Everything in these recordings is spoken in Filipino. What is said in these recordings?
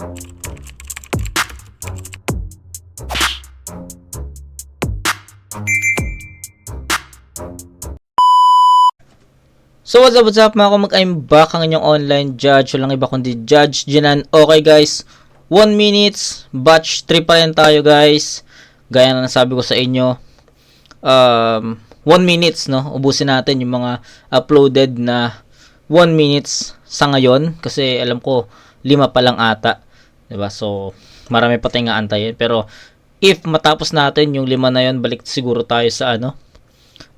So what's up, what's up mga kumag, I'm back ang inyong online judge. Walang iba kundi Judge Jinan. Okay guys, 1 minutes, batch 3 pa rin tayo guys. Gaya na nasabi ko sa inyo, um, 1 minutes no, ubusin natin yung mga uploaded na 1 minutes sa ngayon. Kasi alam ko, lima pa lang ata. 'Di ba So, marami pa tayong aantayin. Pero, if matapos natin yung lima na yon balik siguro tayo sa ano,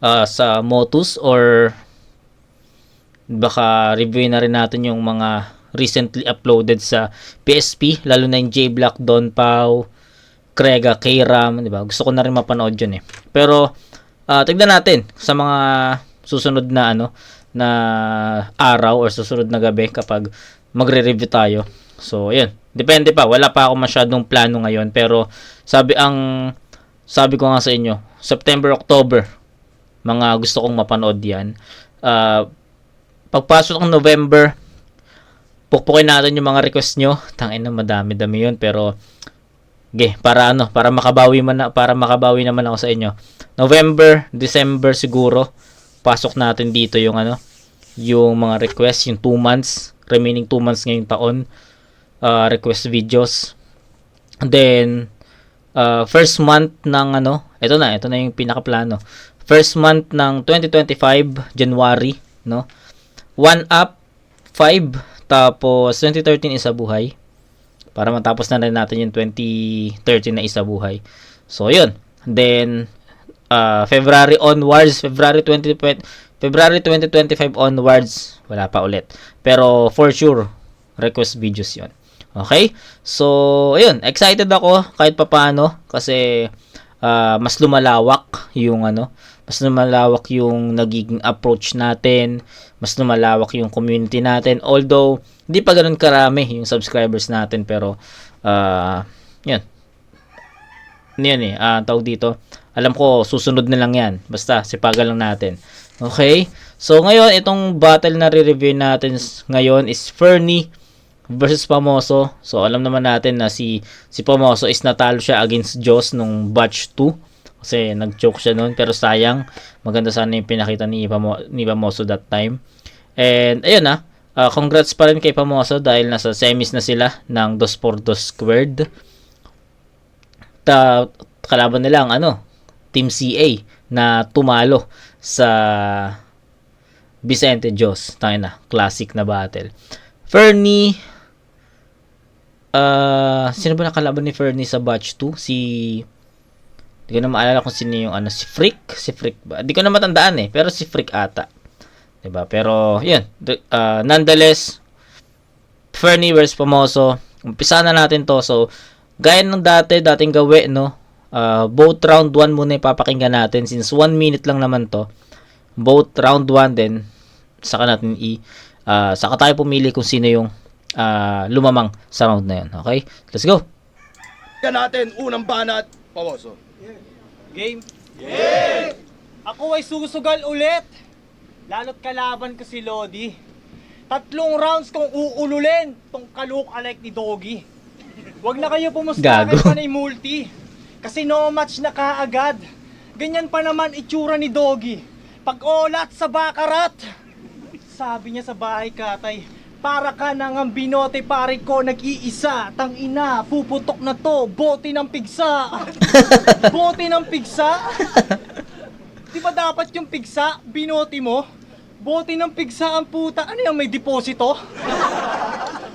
ah, sa Motus or baka review na rin natin yung mga recently uploaded sa PSP, lalo na yung J-Block, Don Pau, Krega, K-Ram, di ba? Gusto ko na rin mapanood yun eh. Pero, ah, tignan natin sa mga susunod na ano, na araw or susunod na gabi kapag magre-review tayo. So, yun. Depende pa. Wala pa ako masyadong plano ngayon. Pero, sabi ang, sabi ko nga sa inyo, September, October, mga gusto kong mapanood yan. Ah, pagpasok ng November, pukpukin natin yung mga request nyo. Tangin na madami-dami yun. Pero, ge, para ano, para makabawi man na, para makabawi naman ako sa inyo. November, December siguro, pasok natin dito yung ano, yung mga request, yung 2 months, remaining 2 months ngayong taon, uh, request videos. Then, uh, first month ng ano, ito na, ito na yung pinakaplano. First month ng 2025, January, no? One Up 5 tapos 2013 isa buhay para matapos na rin natin yung 2013 na isa buhay so yun then uh, February onwards February 2020 February 2025 onwards wala pa ulit pero for sure request videos yon okay so ayun excited ako kahit papaano kasi uh, mas lumalawak yung ano mas lumalawak yung nagiging approach natin, mas lumalawak yung community natin. Although, hindi pa ganun karami yung subscribers natin, pero, uh, yun. Ano yan eh, uh, tawag dito. Alam ko, susunod na lang yan. Basta, sipagan lang natin. Okay? So, ngayon, itong battle na re-review natin ngayon is Fernie versus Pamoso. So, alam naman natin na si, si Pamoso is natalo siya against Joss nung batch 2 kasi nag-choke siya noon pero sayang. Maganda sana yung pinakita ni, Pamo, ni Pamoso that time. And ayun na uh, congrats pa rin kay Pamoso dahil nasa semis na sila ng 2x2 squared. Ta kalaban nila ang ano Team CA na tumalo sa Vicente Jos tayo na classic na battle. Fernie uh, sino ba nakalaban ni Fernie sa batch 2 si hindi ko na maalala kung sino yung ano, si Freak, si Freak ba? Hindi ko na matandaan eh, pero si Freak ata. 'Di ba? Pero 'yun, uh, nonetheless Fernie versus Pomoso. Umpisa na natin 'to. So, gaya ng dati, dating gawi, no? Uh, both round 1 muna ipapakinggan natin since 1 minute lang naman 'to. Both round 1 din saka natin i uh, saka tayo pumili kung sino yung uh, lumamang sa round na 'yon. Okay? Let's go. Yan natin unang banat, Pawoso. Game? Yeah! Ako ay susugal ulit. Lalo't kalaban ko si Lodi. Tatlong rounds kong uululin tong kaluk alike ni Doggy. Huwag na kayo pumusta Gago. kay panay multi. Kasi no match na kaagad. Ganyan pa naman itsura ni Doggy. Pag olat sa bakarat. Sabi niya sa bahay katay, para ka nang ang binote pare ko nag-iisa. Tang ina, puputok na to. Bote ng pigsa. Bote ng pigsa? Di ba dapat yung pigsa Binote mo? Bote ng pigsa ang puta. Ano yung may deposito?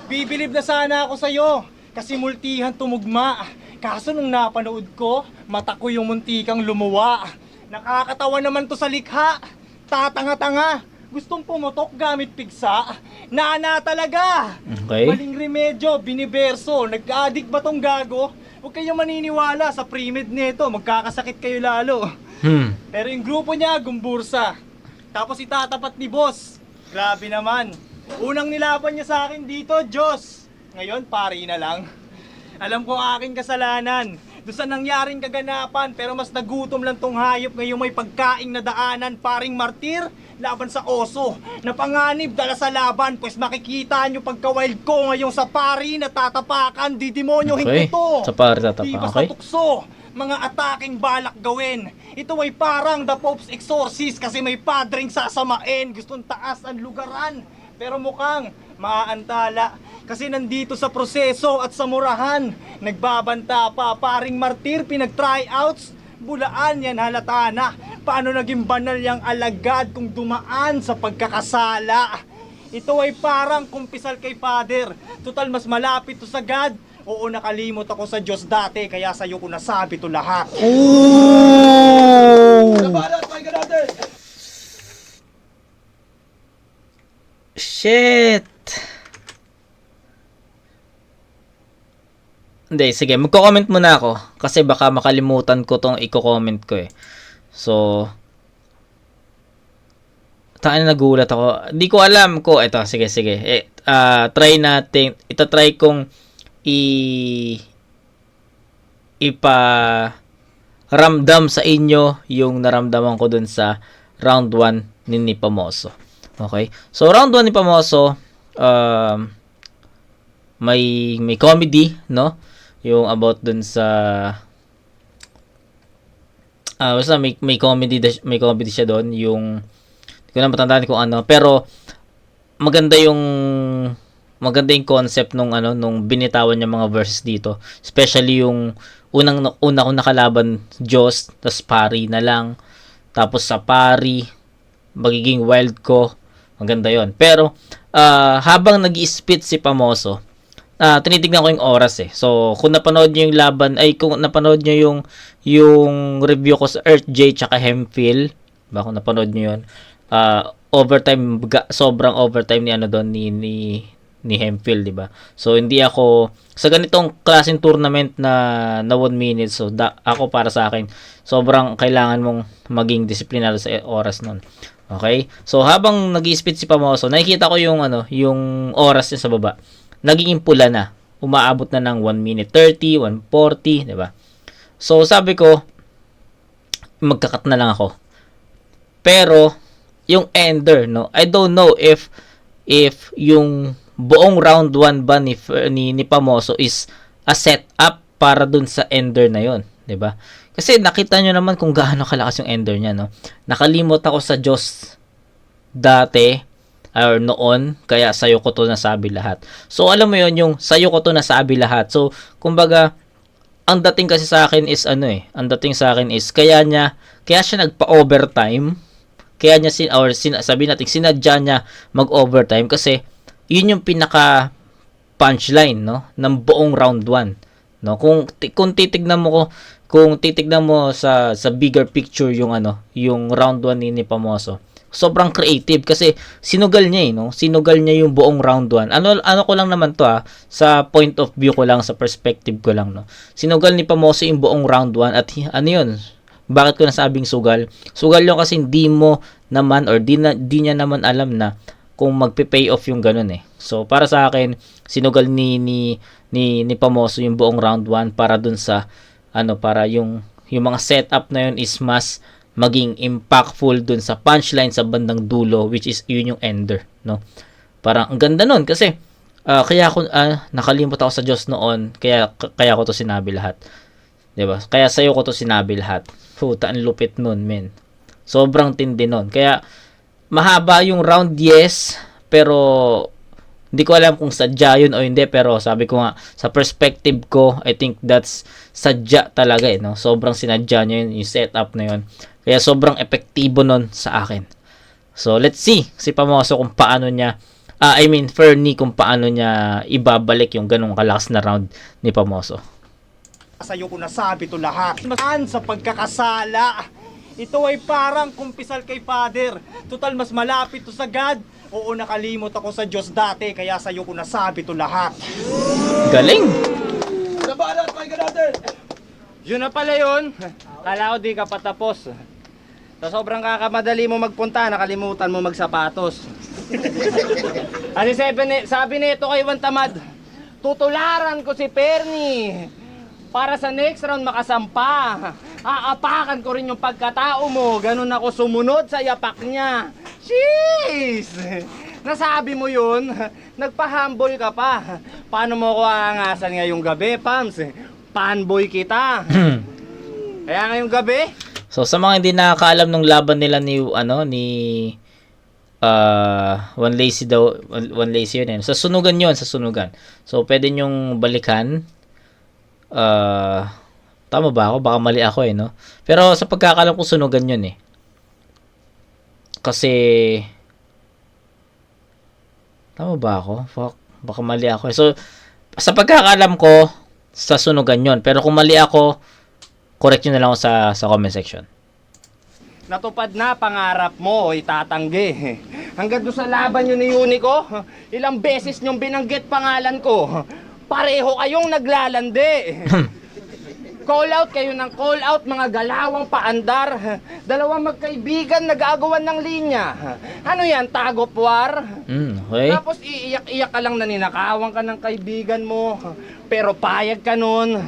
Bibilib na sana ako sa'yo. Kasi multihan tumugma. Kaso nung napanood ko Mata ko yung muntikang lumuwa. Nakakatawa naman to sa likha. Tatanga-tanga Gustong pumutok gamit pigsa Nana talaga! Okay. Maling remedyo, biniberso, nag-addict ba tong gago? Huwag kayong maniniwala sa pre-med nito, magkakasakit kayo lalo. Hmm. Pero yung grupo niya, gumbursa. Tapos itatapat ni boss. Grabe naman. Unang nilaban niya sa akin dito, Diyos. Ngayon, pari na lang. Alam ko aking kasalanan. Doon sa nangyaring kaganapan pero mas nagutom lang tong hayop ngayong may pagkaing na daanan paring martir laban sa oso napanganib dala sa laban pues makikita nyo pagka-wild ko ngayong sa pari na tatapakan di demonyohin Okay. ko to Sa pari tatapakan, okay? tukso mga ataking balak gawin ito ay parang the Pope's exorcist kasi may padring sasamain gustong taas ang lugaran pero mukhang maaantala kasi nandito sa proseso at sa murahan. Nagbabanta pa paring martir pinag-tryouts. Bulaan yan halata na. Paano naging banal yung alagad kung dumaan sa pagkakasala? Ito ay parang kumpisal kay Father. Total mas malapit to sa God. Oo, nakalimot ako sa Diyos dati, kaya sa'yo ko nasabi to lahat. Banat, pakinggan natin! Shit! Hindi, sige. Magko-comment muna ako. Kasi baka makalimutan ko tong i-comment ko eh. So, tayo na nagulat ako. Hindi ko alam ko. Ito, sige, sige. Eh, ah, try natin. Ito try kong i ipa ramdam sa inyo yung naramdaman ko dun sa round 1 ni Nipamoso. Okay? So, round 1 ni Pamoso, um, may, may comedy, no? Yung about dun sa ah basta may, may comedy may comedy siya doon yung hindi ko na matandaan kung ano pero maganda yung maganda yung concept nung ano nung binitawan niya mga verses dito especially yung unang una kong nakalaban Diyos tas pari na lang tapos sa pari magiging wild ko maganda yon pero ah, habang nag spit si Pamoso ah tinitignan ko yung oras eh. So, kung napanood niyo yung laban, ay kung napanood niyo yung yung review ko sa Earth J tsaka Hemphil, ba kung napanood niyo yun, ah overtime, sobrang overtime ni ano doon ni ni ni Hemphil, di ba? So, hindi ako sa ganitong klaseng tournament na na 1 minute, so da, ako para sa akin, sobrang kailangan mong maging disiplinado sa oras nun. Okay? So, habang nag-spit si Pamoso, nakikita ko yung ano, yung oras niya sa baba nagiging pula na. Umaabot na ng 1 minute 30, 140, 'di ba? So sabi ko magkakat na lang ako. Pero yung ender, no? I don't know if if yung buong round 1 ba ni ni, ni Pamoso is a setup para dun sa ender na yon, 'di ba? Kasi nakita nyo naman kung gaano kalakas yung ender niya, no? Nakalimot ako sa Diyos dati or noon, kaya sa'yo ko to nasabi lahat. So, alam mo yon yung sa'yo ko to nasabi lahat. So, kumbaga, ang dating kasi sa akin is ano eh, ang dating sa akin is, kaya niya, kaya siya nagpa-overtime, kaya niya, sin, or sin, sabi natin, sinadya niya mag-overtime kasi, yun yung pinaka punchline, no, ng buong round 1. No, kung kung titignan mo ko kung titignan mo sa sa bigger picture yung ano, yung round 1 ni, ni Pamoso sobrang creative kasi sinugal niya eh, no? Sinugal niya yung buong round 1. Ano ano ko lang naman to ah, sa point of view ko lang, sa perspective ko lang, no. Sinugal ni Pamoso yung buong round 1 at ano yun? Bakit ko nasabing sugal? Sugal yun kasi hindi mo naman or di, na, di niya naman alam na kung magpe-pay off yung ganun eh. So para sa akin, sinugal ni ni ni, ni Pamoso yung buong round 1 para dun sa ano para yung yung mga setup na yun is mas maging impactful dun sa punchline sa bandang dulo which is yun yung ender no? Parang ang ganda nun kasi ah, kaya ako ah, nakalimot ako sa Diyos noon kaya kaya ko to sinabi lahat 'di ba? Kaya sa ko to sinabi lahat. Puta ang lupit nun men. Sobrang tindi nun. Kaya mahaba yung round yes pero hindi ko alam kung sadya yun o hindi pero sabi ko nga sa perspective ko I think that's sadya talaga eh no sobrang sinadya niya yun yung setup na yun kaya sobrang epektibo nun sa akin so let's see si Pamoso kung paano niya ah, I mean Fernie kung paano niya ibabalik yung ganong kalakas na round ni Pamoso Sa'yo ko nasabi to lahat. Masaan sa pagkakasala. Ito ay parang kumpisal kay Father. Total mas malapit to sa God. Oo, nakalimot ako sa Diyos dati, kaya sa'yo ko nasabi to lahat. galing Unang banat, pakinggan natin! Yun na pala yun. Kala ko di ka patapos. Sa sobrang kakamadali mo magpunta, nakalimutan mo magsapatos. Kasi sabi, sabi nito kay Juan Tamad, tutularan ko si Perni. Para sa next round makasampa. Aapakan ko rin yung pagkatao mo. Ganun ako sumunod sa yapak niya. Jeez! Nasabi mo yun? Nagpa-humble ka pa. Paano mo ko aangasan ngayong gabi, Pams? Fanboy kita. Kaya ngayong gabi, So sa mga hindi nakakaalam ng laban nila ni ano ni uh, One Lazy daw One One Lazy yun eh. Sa sunugan yun, sa sunugan. So pwede nyong balikan. Uh, tama ba ako? Baka mali ako eh, no? Pero sa pagkakalam ko sunugan yun eh. Kasi Tama ba ako? Fuck. Baka mali ako. So sa pagkakalam ko sa sunugan yun. Pero kung mali ako, correct nyo na lang ako sa, sa comment section. natupad na pangarap mo, itatanggi. Hanggang doon sa laban yun ni Unico, ilang beses niyong binanggit pangalan ko. Pareho kayong naglalandi. call out kayo ng call out mga galawang paandar. Dalawang magkaibigan nag-aagawan ng linya. Ano yan, tag of war? Mm, okay? Tapos iiyak-iyak ka lang na ninakawan ka ng kaibigan mo. Pero payag ka nun.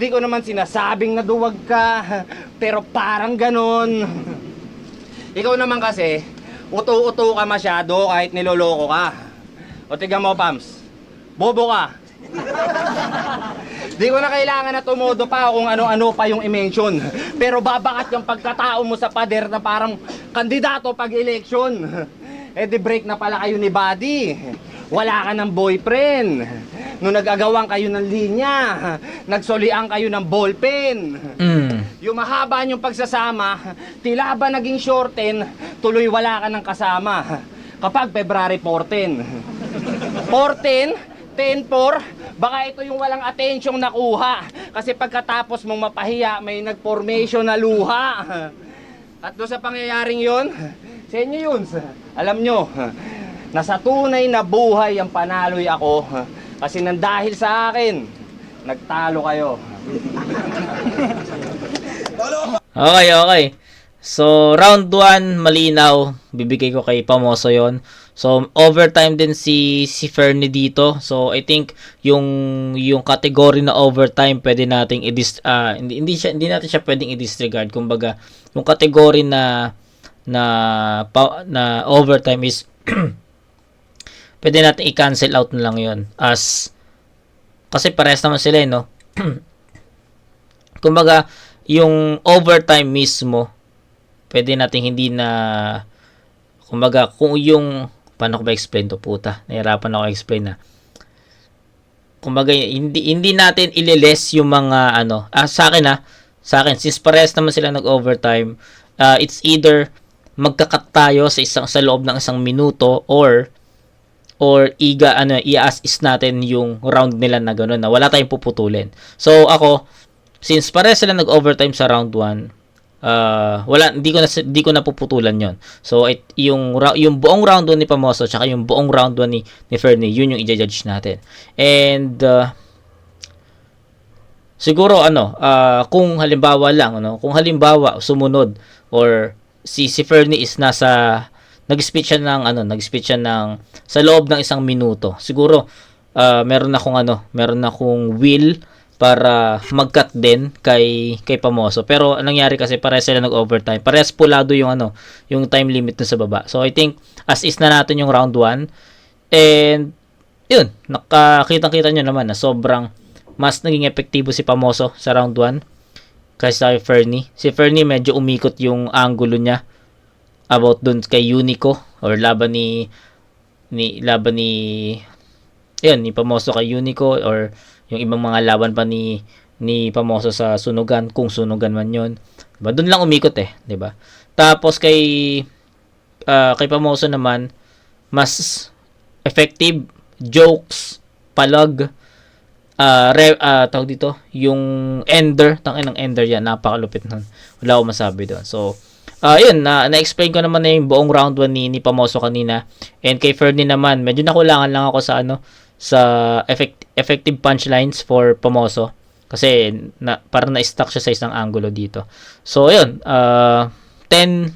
Di ko naman sinasabing naduwag ka. Pero parang ganon. Ikaw naman kasi, uto-uto ka masyado kahit niloloko ka. O tiga mo, Pams. Bobo ka. Di ko na kailangan na tumodo pa kung ano-ano pa yung i-mention. Pero babakat yung pagkatao mo sa pader na parang kandidato pag election. Eh di break na pala kayo ni Buddy. Wala ka ng boyfriend. Nung nag-agawan kayo ng linya, nagsolian kayo ng ballpen. Mm. Yung mahaba yung pagsasama, tila ba naging shorten, tuloy wala ka ng kasama. Kapag February 14. 14, 10-4, baka ito yung walang atensyong nakuha. Kasi pagkatapos mong mapahiya, may nag-formation na luha. At doon sa pangyayaring yon, sa inyo yun. Alam nyo, nasa tunay na buhay ang panaloy ako. Kasi nang dahil sa akin, nagtalo kayo. Okay, okay. So, round 1, malinaw. Bibigay ko kay Pamoso yon So, overtime din si si Fernie dito. So, I think yung yung category na overtime pwede nating i ah, hindi hindi siya hindi natin siya pwedeng i-disregard. Kumbaga, yung category na na pa, na overtime is pwede natin i-cancel out na lang 'yon as kasi parehas naman sila eh, no. Kumbaga, yung overtime mismo, pwede natin hindi na, kumbaga, kung yung, paano ko ba explain to puta? Nahirapan ako explain na. Kumbaga, hindi, hindi natin ililes yung mga, ano, ah, sa akin ah, sa akin, since parehas naman sila nag-overtime, ah, it's either magkakat tayo sa isang sa loob ng isang minuto or or iga ano i-assist natin yung round nila na gano'n na wala tayong puputulin. So ako since pare sila nag-overtime sa round 1, uh, wala hindi ko na hindi ko na puputulan 'yon. So it, yung yung buong round 1 ni Pamoso tsaka yung buong round 1 ni ni Fernie, yun yung i-judge natin. And uh, siguro ano, uh, kung halimbawa lang ano, kung halimbawa sumunod or si si Fernie is nasa nag-speech siya ng ano, nag-speech siya ng sa loob ng isang minuto. Siguro uh, meron akong ano, meron akong will para mag-cut din kay kay Pamoso. Pero anong nangyari kasi parehas sila nag-overtime. Parehas pulado yung ano, yung time limit dun sa baba. So I think as is na natin yung round 1. And yun, nakakita-kita nyo naman na sobrang mas naging epektibo si Pamoso sa round 1 kaysa kay Fernie. Si Fernie medyo umikot yung angulo niya about dun kay Unico or laban ni ni laban ni yun, ni Pamoso kay Unico or yung ibang mga laban pa ni ni Pamoso sa sunugan kung sunugan man yon diba? Doon lang umikot eh di ba tapos kay uh, kay Pamoso naman mas effective jokes palag uh, re, uh, tawag dito yung ender tangin ng ender yan napakalupit nun. Wala akong masabi doon. So Uh, yun, na, na-explain ko naman na yung buong round 1 ni, ni Pamoso kanina. And kay Fernie naman, medyo nakulangan lang ako sa ano, sa effect, effective punchlines for Pamoso. Kasi na, parang na-stuck siya sa isang angulo dito. So, yun, uh, 10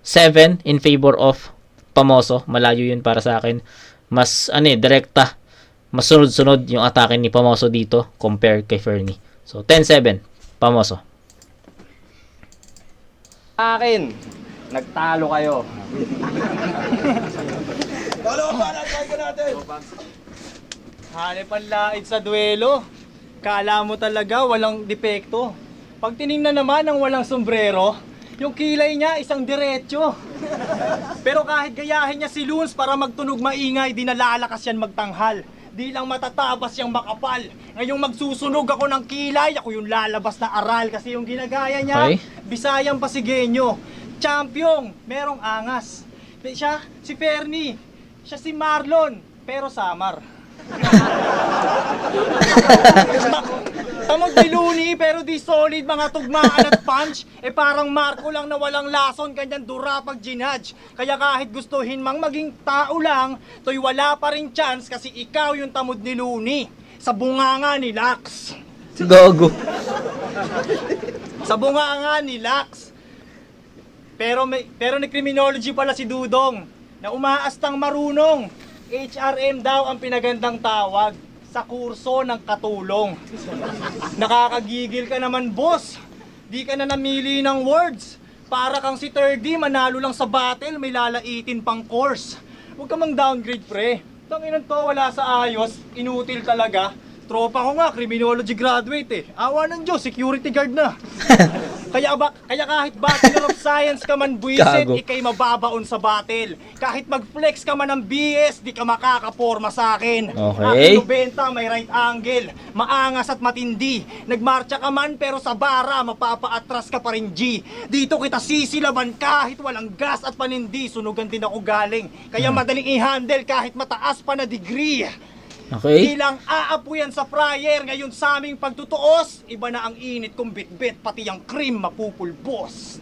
7 in favor of Pamoso. Malayo yun para sa akin. Mas, ano eh, direkta masunod-sunod yung atake ni Pamoso dito compare kay Fernie. So 10-7, Pamoso. Akin, nagtalo kayo. Dalawang banat, pakinggan natin. Hanip ang laid sa duelo. Kala mo talaga walang depekto. Pag tiningnan naman ng walang sombrero, yung kilay niya isang diretsyo. Pero kahit gayahin niya si Luns para magtunog maingay, di nalalakas yan magtanghal. Di lang matatabas yung makapal. Ngayong magsusunog ako ng kilay, ako yung lalabas na aral kasi yung ginagaya niya, Okay. Bisayang Pasigenyo. Champion, merong angas. Siya, si Fernie. Siya si Marlon, pero Samar. Tamog ni Looney pero di solid mga tugmaan at punch. Eh parang Marco lang na walang lason Kanyan dura pag ginudge Kaya kahit gustuhin mang maging tao lang To'y wala pa rin chance Kasi ikaw yung tamod ni Looney. Sa bunganga ni Lax Gogo. Sa bunganga ni Lax Pero may pero ni criminology pala si Dudong na umaastang marunong. HRM daw ang pinagandang tawag sa kurso ng katulong. Nakakagigil ka naman, boss. Di ka na namili ng words. Para kang si 3D, manalo lang sa battle, may lalaitin pang course. Huwag ka mang downgrade, pre. Tanginan to, wala sa ayos, inutil talaga. Tropa ko nga, criminology graduate eh. Awa ng Diyos, security guard na. kaya ba, kaya kahit Bachelor of Science ka man buwisit, Gago. ikay mababaon sa battle. Kahit mag-flex ka man ng BS, di ka makakaporma sa akin. Okay. Aking 90, may right angle. Maangas at matindi. Nagmarcha ka man pero sa bara, mapapaatras ka pa rin G. Dito kita sisilaban kahit walang gas at panindi. Sunugan din ako galing. Kaya madaling i-handle kahit mataas pa na degree. Okay? Ilang aapuyan sa fryer ngayon sa aming pagtutuos, iba na ang init kong bitbit, pati ang cream mapupulbos.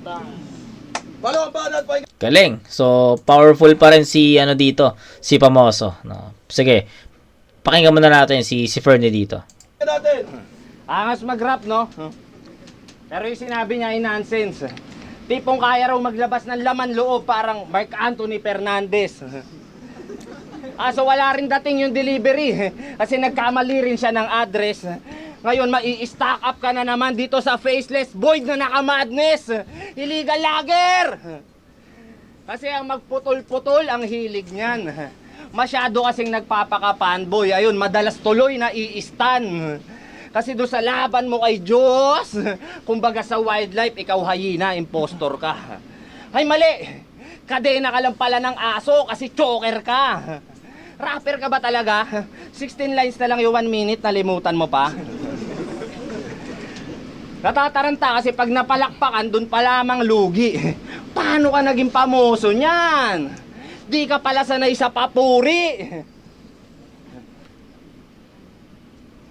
Galing. So, powerful pa rin si ano dito, si Pamoso. No. Sige. Pakinggan muna natin si si Fernie dito. natin. Angas mag-rap, no? Pero yung sinabi niya ay nonsense. Tipong kaya raw maglabas ng laman loob parang Mark Anthony Fernandez. Aso wala rin dating yung delivery kasi nagkamali rin siya ng address. Ngayon mai-stack up ka na naman dito sa faceless void na naka-madness. Illegal lager! Kasi ang magputol-putol ang hilig niyan. Masyado kasing nagpapaka-fanboy. Ayun, madalas tuloy na i-stan. Kasi doon sa laban mo kay Diyos, kumbaga sa wildlife, ikaw hayina, impostor ka. Ay mali! Kadena ka lang pala ng aso kasi choker ka. Rapper ka ba talaga? 16 lines na lang yung 1 minute, nalimutan mo pa. Natataranta kasi pag napalakpakan, dun pa lamang lugi. Paano ka naging pamoso niyan? Di ka pala sanay sa papuri.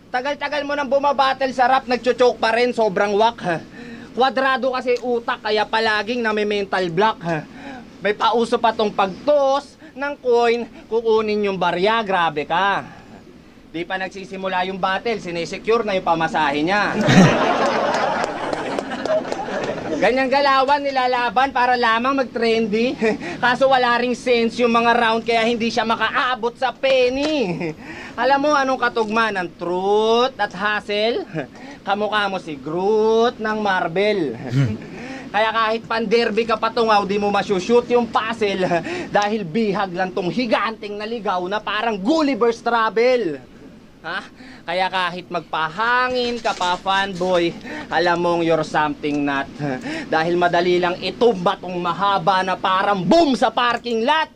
Tagal-tagal mo nang bumabattle sa rap, nagchochoke pa rin, sobrang wak. Kwadrado kasi utak, kaya palaging nami-mental block. May pauso pa tong pagtos ng coin, kukunin yung barya, grabe ka. Di pa nagsisimula yung battle, sinesecure na yung pamasahe niya. Ganyang galawan nilalaban para lamang mag-trendy. Kaso wala ring sense yung mga round kaya hindi siya makaabot sa penny. Alam mo anong katugma ng truth at hassle? Kamukha mo si Groot ng Marvel. Kaya kahit pan-derby ka patungaw, di mo masushoot yung puzzle dahil bihag lang tong higanting naligaw na parang Gulliver's Travel. Ha? Kaya kahit magpahangin ka pa fanboy, alam mong you're something not. Dahil madali lang itumba tong mahaba na parang boom sa parking lot.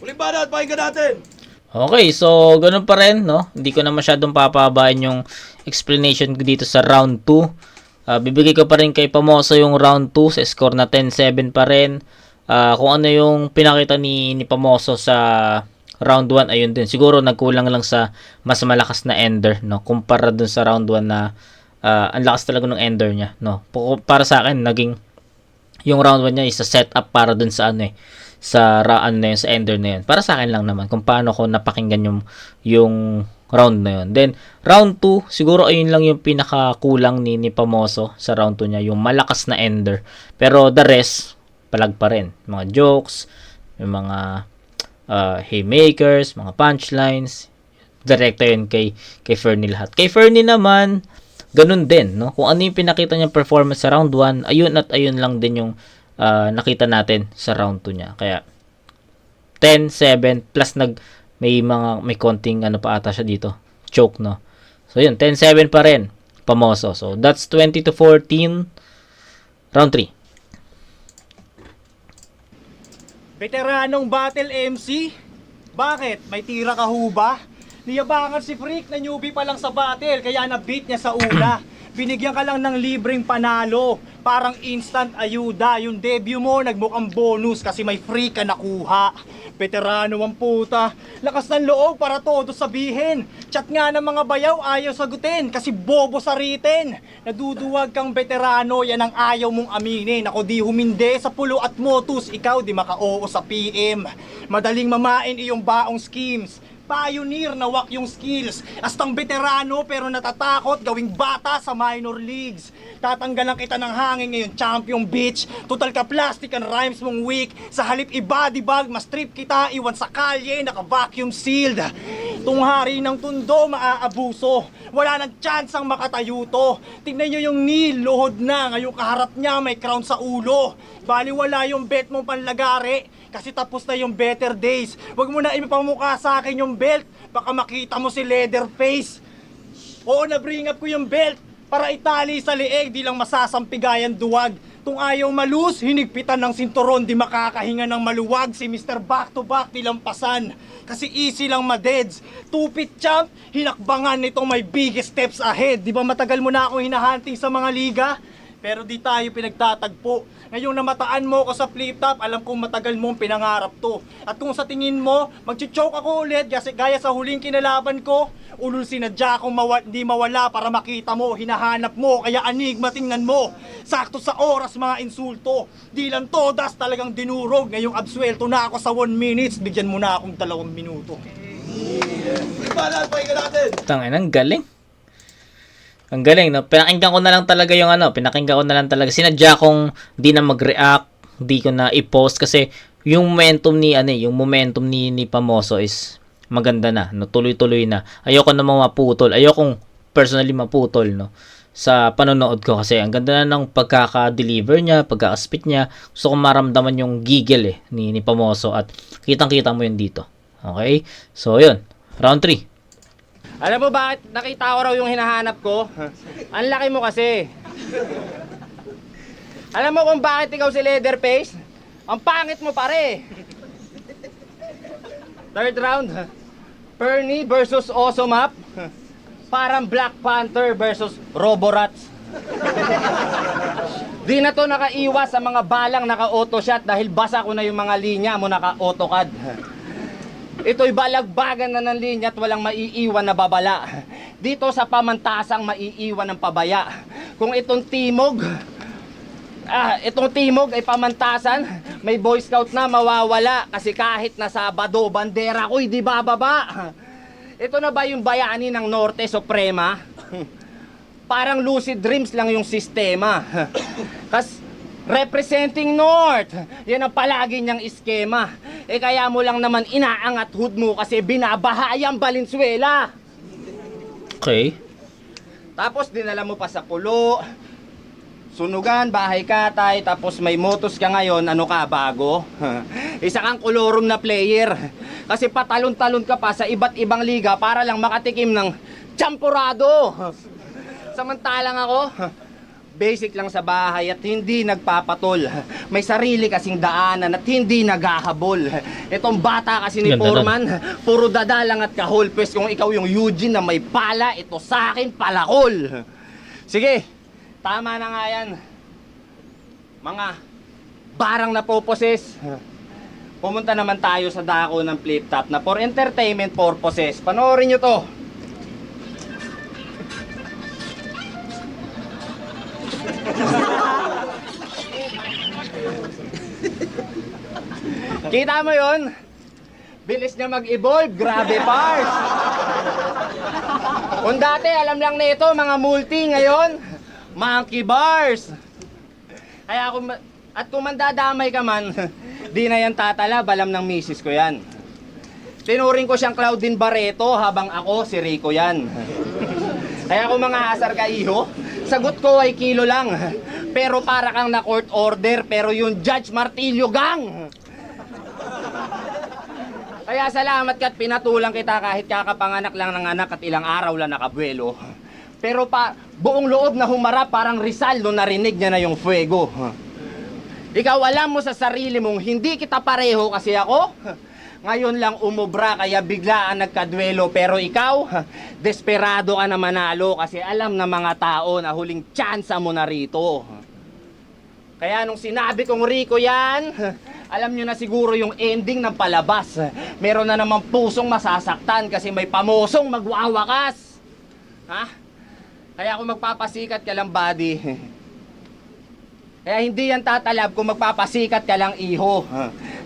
Uling banat, pakinggan natin. Okay, so ganun pa rin, no? Hindi ko na masyadong papabayan yung explanation ko dito sa round 2. Ah, bibigay ko pa rin kay Pamoso yung round 2 sa score na 10-7 pa rin. Ah, kung ano yung pinakita ni, ni Pamoso sa round 1, ayun din. Siguro nagkulang lang sa mas malakas na ender, no? Kumpara dun sa round 1 na ah, ang lakas talaga ng ender niya, no? Para sa akin, naging yung round 1 niya is a setup para dun sa ano eh sa raan na yun, sa ender na yun. Para sa akin lang naman kung paano ko napakinggan yung yung round na yun. Then round 2, siguro ayun lang yung pinakakulang ni ni Pamoso sa round 2 niya, yung malakas na ender. Pero the rest palag pa rin. Mga jokes, yung mga uh, haymakers, mga punchlines, direkta yun kay, kay Fernie lahat. Kay Fernie naman, ganun din, no? Kung ano yung pinakita niyang performance sa round 1, ayun at ayun lang din yung ah, nakita natin sa round 2 niya. Kaya, 10, 7, plus nag, may mga, may konting ano pa ata siya dito, choke, no? So, yun, 10, 7 pa rin, Pamoso. So, that's 20 to 14, round 3. Veteranong Battle MC? Bakit? May tira ka ho ba? Niyabangan si Freak na newbie pa lang sa battle kaya na-beat niya sa una. Binigyan ka lang ng libreng panalo. Parang instant ayuda. Yung debut mo nagmukhang bonus kasi may free ka nakuha. Veterano ang puta. Lakas ng loob para todo sabihin. Chat nga ng mga bayaw ayaw sagutin kasi bobo sa written. Naduduwag kang veterano, yan ang ayaw mong aminin. Ako di huminde sa pulo at motus, ikaw di maka-oo sa PM. Madaling mamain iyong baong schemes. Pioneer na yung skills. Astang veterano pero natatakot gawing bata sa minor leagues. Tatanggalan kita ng hangin ngayon, champion bitch. Total ka plastic ang rhymes mong weak. Sa halip i-body bag, mas trip kita, iwan sa kalye, naka-vacuum sealed. Tunghari ng tundo, maaabuso. Wala nang chance ang makatayo to. Tignan nyo yung Neil, luhod na. Ngayong kaharap niya, may crown sa ulo. Bali wala yung bet mong panlagari. Kasi tapos na yung better days. Huwag mo na ipapamukha sa akin yung belt. Baka makita mo si Leatherface. Oo, na-bring up ko yung belt para itali sa leeg, di lang masasampigayan duwag. Tung ayaw malus, hinigpitan ng sinturon, di makakahinga ng maluwag. Si Mr. Back to Back nilampasan. Kasi easy lang madeds. Tupit champ, hinakbangan nitong may biggest steps ahead. Di ba matagal mo na akong hinahunting sa mga liga? Pero di tayo pinagtatagpo. Ngayong namataan mo ko sa flip top, alam kong matagal mong pinangarap to. At kung sa tingin mo, magchichoke ako ulit kasi gaya sa huling kinalaban ko, ulul sinadya kong mawa- di mawala para makita mo, hinahanap mo, kaya enigma tingnan mo. Sakto sa oras mga insulto. Di lang todas talagang dinurog. Ngayong absuelto na ako sa 1 minutes, bigyan mo na akong dalawang minuto. Huli ba natin, pakinggan natin. Tangin, ang galing. Ang galing, no? Pinakinggan ko na lang talaga yung ano, pinakinggan ko na lang talaga. Sinadya kong di na mag-react, di ko na i-post kasi yung momentum ni ano, eh, yung momentum ni ni Pamoso is maganda na, no? Tuloy-tuloy na. Ayoko namang maputol. Ayokong personally maputol, no? Sa panonood ko kasi ang ganda na ng pagkaka-deliver niya, pagka-spit niya. Gusto kong maramdaman yung giggle eh ni, ni Pamoso at kitang-kita mo yun dito. Okay? So, yun. Round 3. Alam mo bakit nakita ko raw yung hinahanap ko? Ang laki mo kasi. Alam mo kung bakit ikaw si Leatherface? Ang pangit mo pare. Third round. Pernie versus Osomap. Parang Black Panther versus Roborats. Di na to nakaiwas sa mga balang naka-auto shot dahil basa ko na yung mga linya mo naka-AutoCAD. Ito'y balagbagan na ng linya at walang maiiwan na babala. Dito sa pamantasang maiiwan ng pabaya. Kung itong timog, ah, itong timog ay pamantasan, may boy scout na mawawala kasi kahit na Sabado, bandera ko'y di bababa. Ito na ba yung bayani ng Norte Suprema? Parang lucid dreams lang yung sistema. Kas representing North. Yan ang palagi niyang iskema. Eh kaya mo lang naman inaangat hood mo kasi binabahayang Valenzuela. Okay. Tapos dinala mo pa sa pulo. Sunugan, bahay katay, tapos may motos ka ngayon, ano ka, bago? Isa kang kolorum na player. Kasi patalon-talon ka pa sa iba't ibang liga para lang makatikim ng champurado. Samantalang ako, basic lang sa bahay at hindi nagpapatol. May sarili kasing daanan at hindi naghahabol. Itong bata kasi ni Ganda. Foreman, puro dada lang at kahol. Pwes kung ikaw yung Eugene na may pala, ito sa akin palakol. Sige, tama na nga yan. Mga barang napoposes. Pumunta naman tayo sa dako ng flip top na for entertainment purposes. Panoorin nyo to. Kita mo yon? Bilis niya mag-evolve, grabe pars. Kung dati alam lang nito mga multi ngayon, monkey bars. Kaya kung at kung mandadamay ka man, di na yan tatalab, alam ng misis ko yan. Tinuring ko siyang Claudine Barreto habang ako si Rico yan. Kaya kung mga asar ka iho, sagot ko ay kilo lang. Pero para kang na court order, pero yung Judge Martillo gang. Kaya salamat ka't pinatulang kita kahit kakapanganak lang ng anak at ilang araw lang nakabuelo. Pero pa, buong loob na humarap parang Rizal nung narinig niya na yung fuego. Ikaw alam mo sa sarili mong hindi kita pareho kasi ako. Ngayon lang umubra kaya biglaan nagkadwelo pero ikaw, desperado ka na manalo kasi alam ng mga tao na huling tsansa mo na rito. Kaya nung sinabi kong Rico yan, alam nyo na siguro yung ending ng palabas. Meron na namang pusong masasaktan kasi may pamosong magwawakas. Ha? Kaya kung magpapasikat ka lang, buddy, kaya hindi yan tatalab kung magpapasikat ka lang, iho.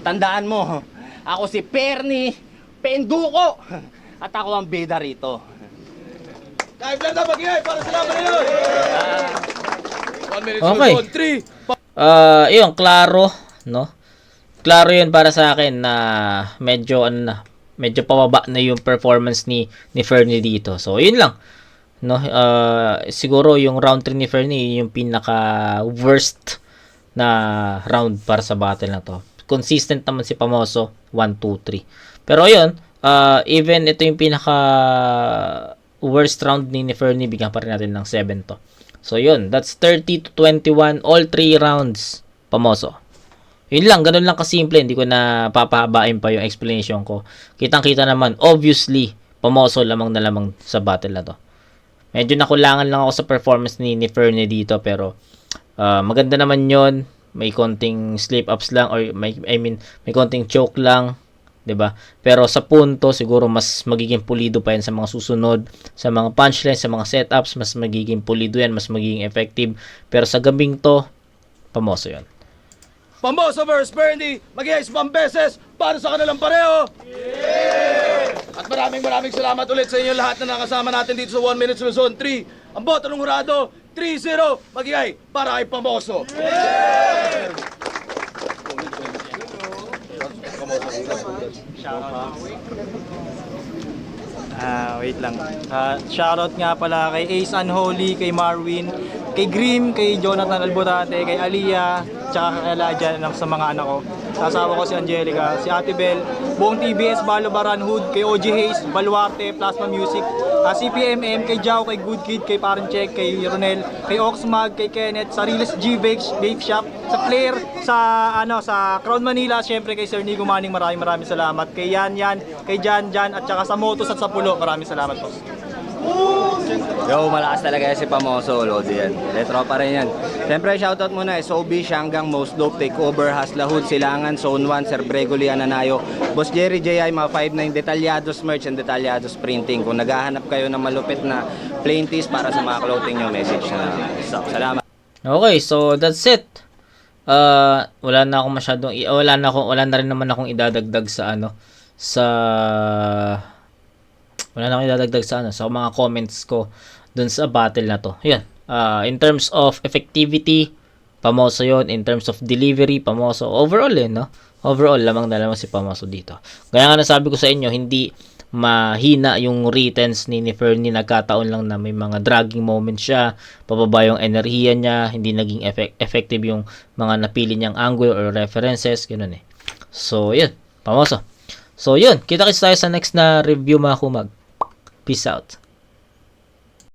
Tandaan mo, ako si Perny Penduko at ako ang bida rito. Dive lang na mag-ingay para sa laban na yun! One minute, Okay. Luzon, three. Ah, yun, klaro, no? Klaro yun para sa akin na medyo ano na, medyo pababa na yung performance ni ni Fernie dito. So, yun lang. No, Ah, siguro yung round 3 ni Fernie yung pinaka worst na round para sa battle na to. Consistent naman si Pamoso 1 2 3. Pero ayun, ah, even ito yung pinaka worst round ni, ni Fernie, bigyan pa rin natin ng 7 to. So yun, that's 30 to 21 all 3 rounds pamoso. Yun lang, ganun lang kasimple, hindi ko na papahabain pa yung explanation ko. Kitang-kita naman, obviously, pamoso lamang na lamang sa battle na to. Medyo nakulangan lang ako sa performance ni, ni Fernie dito, pero ah, maganda naman yon May konting slip-ups lang, or may, I mean, may konting choke lang, 'di ba? Pero sa punto siguro mas magiging pulido pa yan sa mga susunod, sa mga punchlines, sa mga setups, mas magiging pulido yan, mas magiging effective. Pero sa gabing to, pamoso 'yon. Pamboso versus Bernie, mag-ingay sa beses para sa kanilang pareho! At maraming maraming salamat ulit sa inyo lahat na nakasama natin dito sa 1 Minute Luzon 3. Ang boto ng hurado, 3-0, mag-ingay para kay Pamboso. Ah, wait lang. Ah, shoutout nga pala kay Ace Unholy, kay Marwin, kay Grim, kay Jonathan Albotate, kay Aliyah, tsaka kay Elijah ng sa mga anak ko. Sa asawa ko si Angelica, si Ate Bel, buong TBS, Balo Baran Hood, kay OG Hayes, Baluarte, Plasma Music, ah, CPMM, kay Jao, kay Good Kid, kay Parang Check, kay Ronel, kay Oxmag, kay Kenneth, sa Riles G Vape, Vape Shop, sa Flair, sa ano sa Crown Manila, syempre kay Sir Nico Manning, maraming maraming salamat. Kay Yan Yan, kay Jan Jan, at saka sa Motos at sa Pulo, maraming salamat po. Yo, malakas talaga si Pamoso, Lodi yan. Retro pa rin yan. Siyempre, shoutout muna eh, Sobi, Sianggang, Most Dope, Takeover, Haslahud, Silangan, Zone 1, Sir Bregoli, Ananayo, Boss Jerry J.I., mga 5'9", Detalyados Merch and Detalyados Printing. Kung naghahanap kayo ng malupit na plain tees para sa mga clothing nyo, message na. So, salamat. Okay, so that's it. Uh, wala na akong masyadong wala na ako wala na rin naman akong idadagdag sa ano sa wala na akong idadagdag sa ano sa mga comments ko dun sa battle na to. Yan. Uh, in terms of effectivity, pamoso yon In terms of delivery, pamoso. Overall eh, no? Overall, lamang na lamang si pamoso dito. Kaya nga nasabi ko sa inyo, hindi mahina yung returns ni ni Fernie nagkataon lang na may mga dragging moments siya pababa yung enerhiya niya hindi naging effect, effective yung mga napili niyang angle or references ganun eh so yun pamoso so yun kita kits tayo sa next na review mga kumag peace out